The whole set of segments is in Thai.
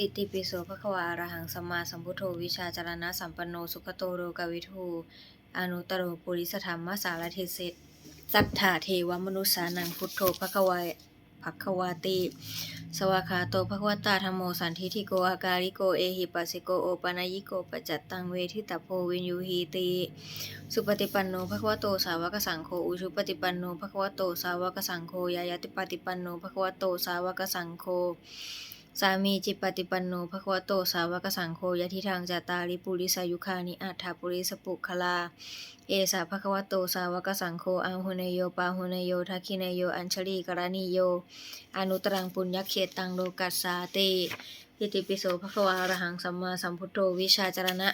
อิติปิโสภควาอระหังสัมมาสัมพุทโธวิชาจารณะสัมปันโนสุขโตโรกวิทูอนุตรโรปุริสธรรมสารทิเสสัทธาเทวมนุษสานังพุทโธภควาภควาติ สวากขาโตภควตาธัมโมสันทิทิโกอาการิโกเอหิปัสสิโกโอปะนยิโกปจัตตังเวทิตาโพวินยูหีติ สุปฏิปันโนภควโตสาวกสังโฆอุชุปฏิปันโนภควโตสาวกสังโฆยายาติปฏิปันโนภควโตสาวกสังโฆ สามีจิปฏิปันโนภควโตสาวกสังโฆยะทิทางจาตาริปุริสายุคานิอัฏฐปุริสปุคลา เอสาภควโตสาวกสังโฆอาหุเนโยปาหุเนโยทักขิเนโยอัญชลีกรณีโย อนุตรังปุญญเขตังโลกัสสาติอิติปิโสภควาระหังสัมมาสัมพุทโธวิชาจารณะ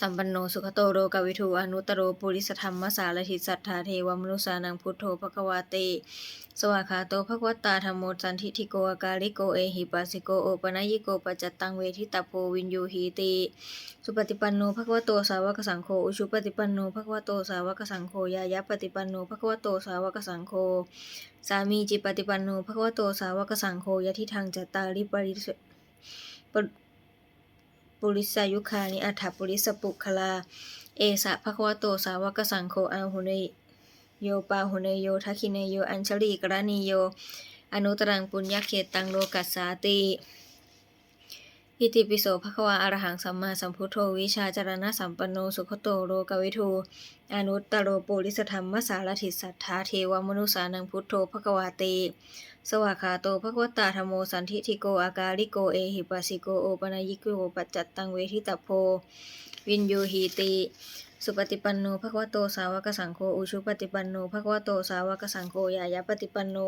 สัมปันโนสุขโตโรกวิทูอนุตตโรปุริสธรรมสารถิสัทธาเทวมนุสานังพุทโธภควาเตสวาขาโตภควตาธรรมโมสันทิทิโกอาการิโกเอหิปัสสิโกโอปะนยิโกปัจจตังเวทิตาโพวินยูหีติสุปฏิปันโนภควโตสาวกสังโฆอุชุปฏิปันโนภควโตสาวกสังโฆยายะปฏิปันโนภควโตสาวกสังโฆสามีจิปฏิปันโนภควโตสาวกสังโฆยะทิทางจตตาริปริส ปุริสายุคานิอัฏฐปุริสปุคลา เอสะภควโตสาวกสังโฆอาหุเนโยปาหุเนโยทักขิเนโย อัญชลีกรณีโย อนุตรังปุญญเขตังโลกัสสาติ อิติปิโสภะควาอรหังสัมมาสัมพุทโธวิชาจารณะสัมปันโนสุขโตโลกวิทูอนุตตโรปุริสธรรมสารถิสัทธาเทวมนุสานังพุทโธภควาติสวากขาโตภคะวตาธรรมโมสันทิทิโกอาการิโกเอหิปัสสิโกโอปะนยิโกปัจจัตตังเวทิตาโพ วินยูหีติสุปฏิปันโนภคะวโตสาวกสังโฆอุชุปฏิปันโนภคะวโตสาวกสังโฆยายะปฏิปันโน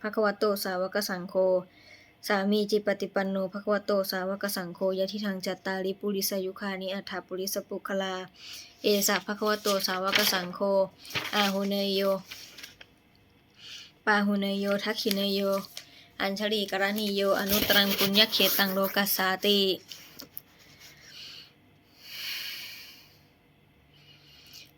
ภคะวโตสาวกสังโฆ สามีจิปฏิปันโนภควโต สาวกสังโฆยะทิทางจัตตาริปุริสยุคานิอัฏฐปุริสปุคลา เอสะภควโต สาวกสังโฆ อาหุเนยโย ปาหุเนยโย ทักขิเนยโย อัญชลีกรณีโย อนุตรังปุญญเขตังโลกัสสาติ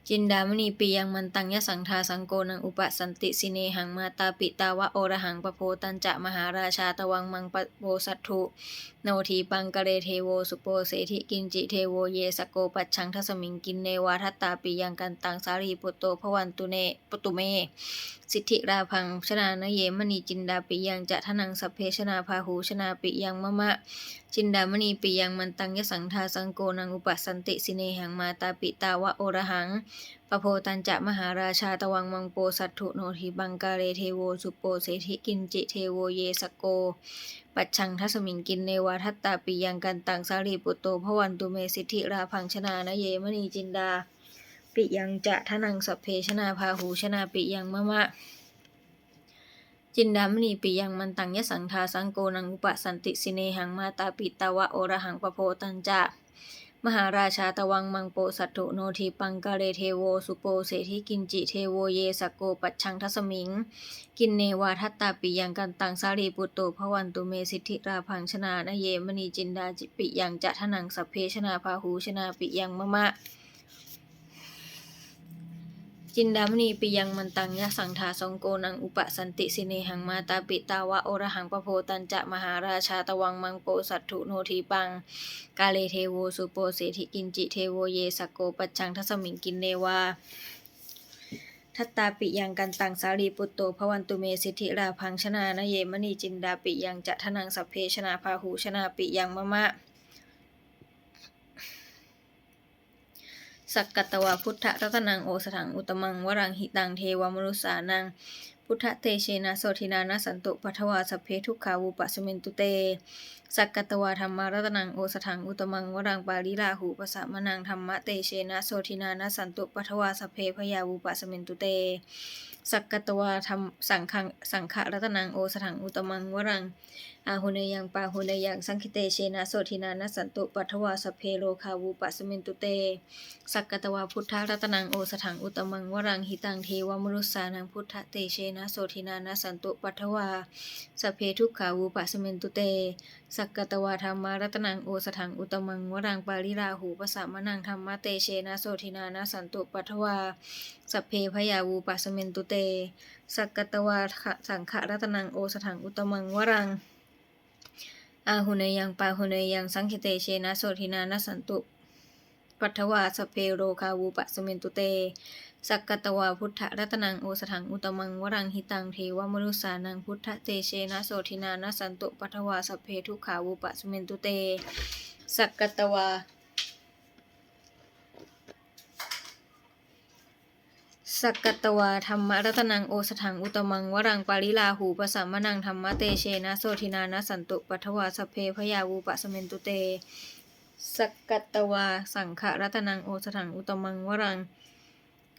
จินดามณีปียังมันตังยสังทาสังโกนังอุปสันติสิเนหังมาตาปิตาวะโอระหังปโพตันจะมหาราชาตวังมังปโพสัตถุโนทีปังกะเรเทโวสุโปเสธิกินจิเทโวเยสโกปัจฉังทัสมิงกินเนวาทัตตาปียังกันตังสารีปุตโตภวันตุเนปุตุเมสิทธิราพังชนานเยมณีจินดาปิยังจะทนังสัพเพชนาพาหูชนาปิยังมะมะ จินดามณีปิยังมันตังยสังทาสังโกนังอุปสันติสิเนหังมาตาปิตาวะโอระหังปโพตันจะมหาราชาตวังมังโปสัตถุโนทิบังกาเรเทโวสุโปเสธิกินจิเทโวเยสโก ปัจฉังทัสมิงกินเนวาทัตตาปิยังกันตังสารีปุตโตพวันตุเมสิทธิราพังชนานเยมณีจินดา ปิยังจะทนังสัพเพชนาพาหูชนาปิยังมะมะ จินดามณีปิยังมันตังยสังทาสังโกนังอุปสันติสิเนหังมาตาปิตาวะโอระหังปโพตันจะมหาราชาตวังมังโปสัตถุโนทีปังกะเรเทโว สุโปเสธิกินจิเทโวเยสโกปัจฉังทัสมิง กินเนวาทัตตาปิยังกันตังสารีปุตโตภวันตุเมสิทธิราพังชนานเยมณีจินดาจิปิยังจะทนังสัพเพชนาพาหูชนาปิยังมะมะ จินดามณีปิยังมันตังยะสังทาสงโกนังอุปสันติสิเนหังมาตาปิตาวะโอระหังปโพตันจะมหาราชาตวังมังโปสัตถุโนทีปัง กาเลเทโวสุโปเสธิกินจิเทโวเยสโกปัจชังทัสมิงกินเนวาทัตตาปิยังกันตังสารีปุตโตภวันตุเมสิทธิราพังชนานเยมณีจินดาปิยังจะทนังสัพเพชนาพาหูชนาปิยังมะมะ สักกัตวาพุทธรัตนังโอสถังอุตมังวรังหิตังเทวมนุสานัง พุทธเตเชนะโสทินานะสันตุปัทวาสเพทุกขาวูปะสมินตุเต สักกัตวาธรรมารัตนังโอสถังอุตมังวรังปาลิลาหูปสะมนังธรรมะเตเชนะโสทินานะสันตุปัทวาสเพพยาวูปะสมินตุเต สักกัตวาธรรมสังฆสังฆรัตนังโอสถังอุตมังวรัง อาหุเนยังปาหุเนยังสังคิเตเชนะโสทินานะสันตุปัทวาสเพโลคาวูปะสมินตุเต สักกตวาพุทธรัตนังโอสถังอุตมังวรังหิตังเทวมรุสานังพุทธเตเชนะโสทินานะสันตุปัทวาสเพทุกขาวูปะสมินตุเต สักกตวาธรรมารัตนังโอสถังอุตมังวรังปาริราหูปสามนังธรรมะเตเชนะโสทินานะสันตุปัทวาสพเพพยาวูปะสมินตุเต สักกตวาสังฆรัตนังโอสถังอุตมังวรัง อาหุเนยังปาหุเนยังสังคิเตเชนะโสทินานะสันตุปัทวาสเพโรคาวูปะสเมนตุเต สักกตวาพุทธรัตนังโอสถังอุตมังวรังหิตังเทวมนุสานังพุทธเตเชนะโสทินานะสันตุปัทวาสเพทุขาวูปะสเมนตุเต สักกตวา สักกตวาธรรมรัตนังโอสถังอุตมังวรังปาริลาหูปสัมมนังธรรมเตเชนะโสทินานะสันตุปัทวาสเพพยาวูปะสเมนตุเต สักกัตตวาสังฆรัตนังโอสถังอุตมังวรัง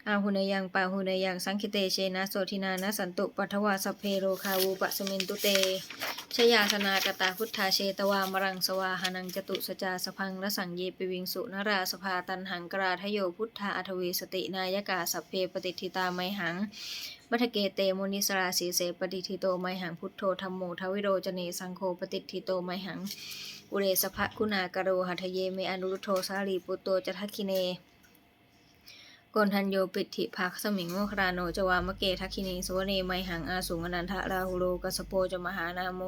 อาหุเนยังปาหุเนยังสังคิเตเชนะโสทินานะสันตุปัทวาสเพโรคาวูปะสเมนตุเตชยาสนากตาพุทธาเชตวามรังสวาหานังจตุสจาสพังละสังเยปิวิงสุนราสภาตันหังกราทโยพุทธาอัทเวสตินายกาสัพเพปฏิทิตาไมหัง มัทเกเตมุนิสราสีเสปฏิทิโตไมหังพุทโธธรรมโมทวิโรจเนสังโฆปฏิทิโตไมหัง อุเรสภะคุณากโรหัทเยเมอนุรุโทสาลีปุตโตจทักคิเน กนทันโยปิติภักสมิงโมคราโนจวามะเกทักคินีสวเนไมหังอาสุงอนันทะราหุโลกัสโปจมหานาโม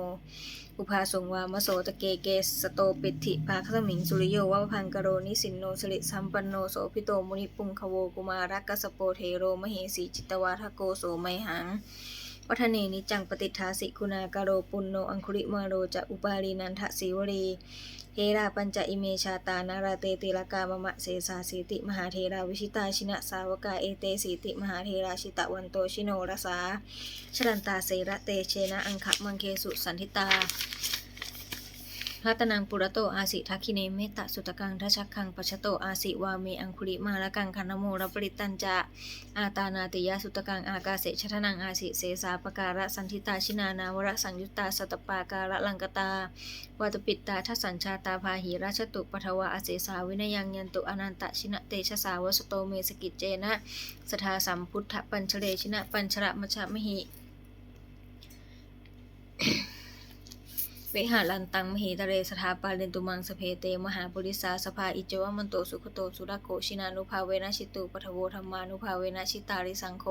อุภาสงวามโสตะเกเกสโตปิติภักสมิงสุริโยวะพังกโรนิสินโนสริสัมปันโนโสพิโตมุนิปุงคโวกุมารักกัสโปเทโรมเหสีจิตวาทโกโสไมหัง วัฒเนนิจังปฏิทาสิกุณากโรปุณโนอังคุริมาโรจะอุปาลีนันทะสีวรีเฮราปัญจอิเมชาตานาราเตติลกามะมะเสสาสีติมหาเทราวิชิตาชินะสาวกาเอเตสีติมหาเทราชิตะวันโตชิโนรสาชรันตาเสระเตเชนะอังคะมังเคสุสันทิตา รัตนังปุระโตอาสิทักขิเนเมตตสุตกังทัชชักขังปัชโตอาสิวาเมอังคุริมาละกังคันโมรปริตันจะอาตานาติยาสุตกังอากาเสชทนังอาสิเสสาปการะสันทิตาชินานาวรสังยุตตาสตปาการะลังกตาวาตปิตตาทัสัญชาตาพาหิราชตุปทวะอาเสสาวินยังยันตุอนันตชินะเตชะสาวสโตเมสกิจเจนะสทาสัมพุทธปัญชเลชินะปัญชระมชะมหิ หาลันตังมหิตเรสถาปาเรนตุมังสเพเต มหาปุริสาสภาอิจวมันโตสุขโตสุรโกชินานุภาเวนะชิตุปทโวธรรมานุภาเวนะชิตาริสังโค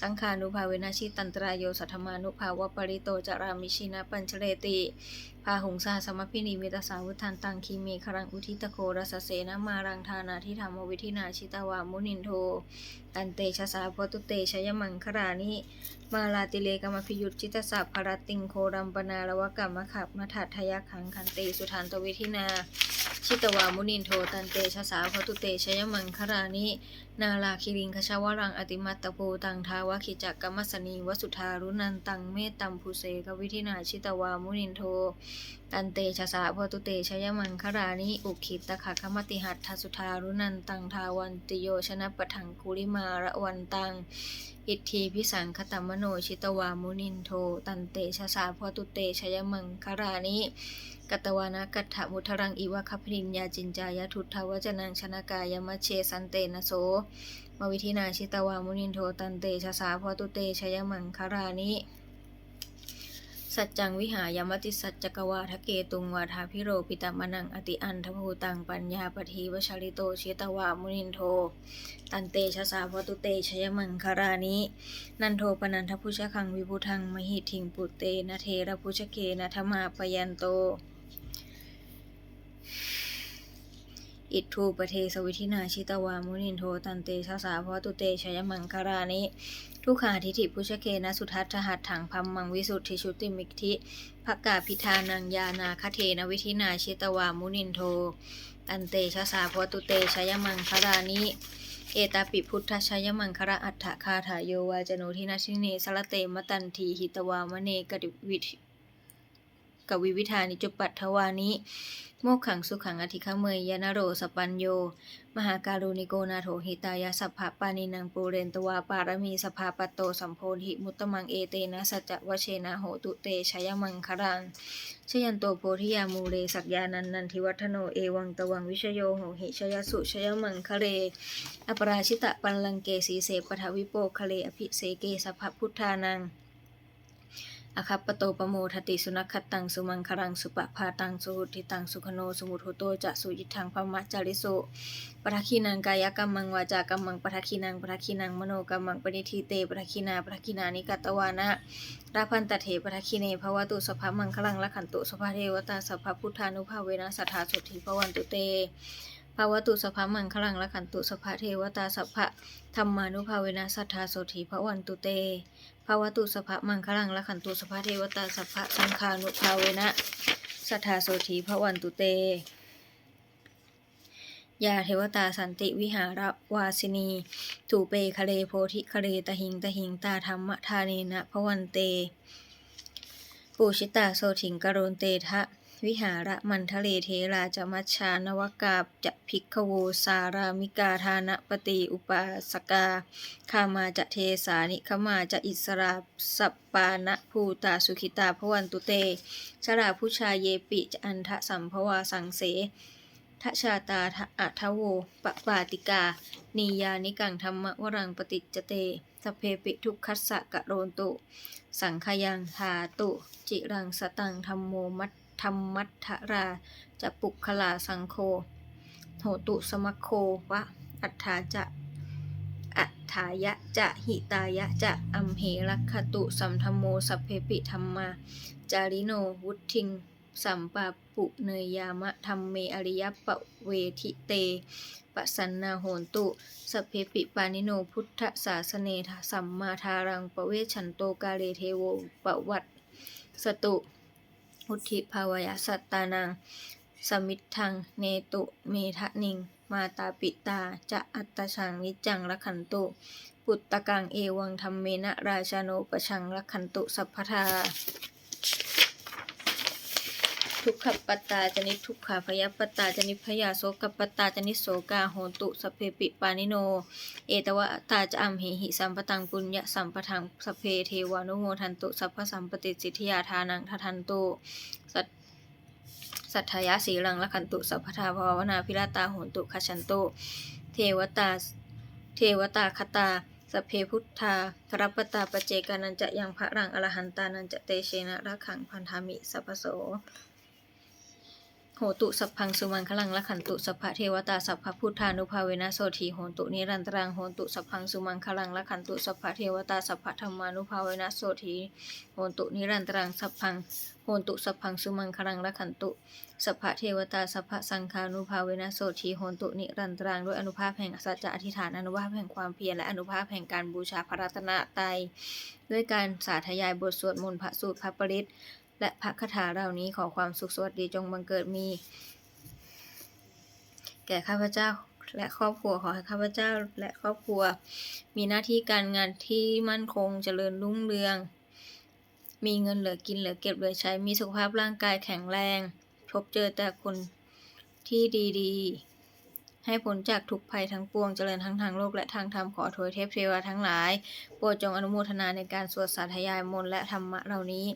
สังขานุภาเวนะชิตันตรายโยสัทธมานุภาวะปริโตจารามิชินะปัญชเลติพาหงสาสมพินีเมตสาวุทันตังคีเมครังอุทิตโครสเสนมารังธานาทิธรรมวิธินาชิตาวามุนินโท ตันเตชะสาโพตุเตชยมังครานิมาลาติเลกรรมพิยุตจิตสัพพรติงโครัมปนาลวกรรมขับมถัตทยขังคันเตสุทันตวิธินา ชิตวามุนินโทตันเตชะสาพตุเตชยมังครานินาลาคิริงคชาวรังอติมัตตโพตังทาวะขิจักกรรมสนีวสุธารุนันตังเมตตัมภูเสกวิธินาชิตวามุนินโทตันเตชะสาพตุเตชยมังครานิอุคิตตะขะคมติหัตถสุธารุนันตังทาวันติโยชนะปะทังคุริมาระวันตัง อิทธีพิสังคตมโนชิตวามุนินโท ตันเตชะสาพตุเตชยมังครานิกัตวานะกัตถมุทรังอิวะคพรินยาจินจายทุทธวจนังชนกายมะเชสันเตนะโสมวิธินาชิตวามุนินโทตันเตชะสาพตุเตชยมังครานิ สัจจังวิหายมติสัจจกวาทะเกตุงวาทาพิโรปิตามนังอติอันทภูตังปัญญาปทีวชาริโตเชตวามุนินโท ตันเตชะสาวตุเตชยมังคารานิ นันโทปนันทพุชคังวิพุทังมหิทิงปุเตนะเทระพุชเกนะธมาปยันโต อิทูปเทสวิธินาชิตวามุนินโทตันเตชะสาพตุเตชยมังคารานิทุกขาทิฏฐิพุชเคนะสุทัตถหัตถังพัมมังวิสุทธิชุติมิกทิภกาพิธานังยานาคเทนวิธินาชิตวามุนินโทตันเตชะสาพตุเตชยมังคารานิเอตาปิพุทธชยมังคระอัฏฐคาถาโยวาจโนทินาชิเนสละเตมตันทีหิตวามเนกดิวิธิ กวิวิธานิจุปัตถวานิ โมกขังสุขังอธิคเมยยนโรสปัญโย มหาการุณิโกนาโถหิตายาสัพพะปานินังปูเรนตวาปารมีสภาปโตสัมโพธิมุตตมังเอเตนะสัจจวเชนะโหตุเตชยมังครังชยันโตโพธิยามูเรสักยานันนันทิวัฒโนเอวังตวังวิชโยโหหิชยสุชยมังคะเร อปราชิตะปันลังเกสีเสปทวิโปคะเลอภิเสเกสัพพุทธานัง อคัปโตปโมทติสุนัขตังสุมังคลังสุปะพาตังสุหุติตังสุขโนสมุทโหโตจะสุยิทังพมัจาริโสปทัคคีนังกายกรรมังวาจากรรมังปทัคคีนังปทัคคีนังมโนกรรมังปณิทีเตปทัคคีนาปทัคคีนานิกัตวานะราพันตเถปทัคคีเนภวตุสภามังคลังละขันตุสภาเทวตาสัพพพุทธานุภาเวนะสัทธาสุทธิภวันตุเตภาวตุสภามังคลังละขันตุสภาเทวตาสัพพะธรรมานุภาเวนะสัทธาโสถีพระวันตุเต ภาวตุสภะมังคลังละขันตุสภะเทวตาสภะสังขานุภาเวนะสัทธาโสถีพระวันตุเต ยาเทวตาสันติวิหารวาสินีถูเปคะเลโพธิคะเลตหิงตหิงตาธรรมทาเนนะพระวันเต ปูชิตาโสถิงกโรนเตทะ วิหาระมันทะเลเทราจะมัชชานวกาบจะภิกขโวสารามิกาทานะปฏิอุปาสกาคามาจะเทสานิขมาจะอิสราสัปปานะภูตาสุขิตาพวันตุเตชราผู้ชายเยปิจะอันทะสัมภวาสังเสทชาตาทะอัทโวปปาติกา นียานิกังธรรมวรังปฏิจเตสเพปิทุกขัสสะกะโรนตุ สังขยังทาตุ จิรังสตังธรรมโมมัต ธรรมัทราจะปุคลาสังโฆโหตุสมโควะ อัฏฐาจะอัฏฐายะจะหิตายะจะอัมเหรักขตุสัมธรรมโมสัพเพปิธรรมา จาริโนวุทิง สัมปาปุเนยยามะธรรมเมอริยปะเวทิเตปสันนาโหนตุสเพปิปานิโนพุทธศาสเนทสัมมาทารังปะเวชันโตกาเลเทโวปะวัตสตุ พุทธิภาวยสัตตานัง สมิทธัง เนตุเมทะนิง มาตาปิตา จะอัตชังนิจจังละขันตุ ปุตตะกังเอวังธรรมเมนะราชาโนปชังละขันตุสัพพทา ทุกขปตตาจนิทุกขาพยปตตาจนิพยาโสกปตตาจนิโสกาโหตุสเพปิปานิโน เอตวะตาจะอัมเหหิสัมปตังปุญญสัมปทังสเพเทวานุโมทันตุสัพพสัมปติสิทธิยาทานังทัทันตุสัทสัทธายะสีลังละขันตุสัพพทาภาวนาพิราตาโหตุขชันตุเทวตาเทวตาคตาสเพพุทธาพระปตาปเจกานันจะยังพระรังอรหันตานันจะเตเชนะระขังพันธามิสัพโส โหตุสัพพังสุมังคลังละขันตุสัพพะเทวตาสัพพะพุทธานุภาเวนะโสทีโหตุนิรันตรังโหตุสัพพังสุมังคลังละขันตุสัพพะเทวตาสัพพะธรรมานุภาเวนะโสทีโหตุนิรันตรังสัพพังโหตุสัพพังสุมังคลังละขันตุสัพพะเทวตาสัพพะสังฆานุภาเวนะโสทีโหตุนิรันตรังด้วยอนุภาพแห่งสัจจะอธิษฐานอนุภาพแห่งความเพียรและอนุภาพแห่งการบูชาพระรัตนตรัยด้วยการสาธยายบทสวดมนต์พระสูตรพระปริต และพระคาถาเหล่านี้ขอความสุขสวัสดีจงบังเกิดมี แก่ข้าพเจ้าและครอบครัวขอให้ข้าพเจ้าและครอบครัว มีหน้าที่การงานที่มั่นคงเจริญรุ่งเรือง มีเงินเหลือกินเหลือเก็บเหลือใช้มีสุขภาพร่างกายแข็งแรง พบเจอแต่คนที่ดีๆ ให้พ้นจากทุกภัยทั้งปวงเจริญทั้งทางโลกและทางธรรมขอโทยเทพเทวาทั้งหลายโปรดจงอนุโมทนาในการสวดสาธยายมนต์และธรรมะเหล่านี้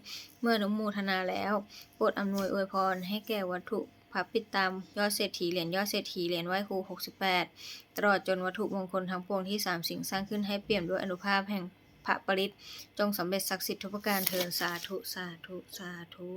เมื่ออนุโมทนาแล้วโปรดอำนวยอวยพรให้แก่วัตถุพระปิดตามยอดเศรษฐีเหรียญยอดเศรษฐีเหรียญไหว้ครู 68 ตลอดจนวัตถุมงคลทั้งปวงที่สามสิ่งสร้างขึ้นให้เปี่ยมด้วยอนุภาพแห่งพระปริตจงสำเร็จศักดิ์สิทธิ์ทุกประการเทินสาธุสาธุสาธุ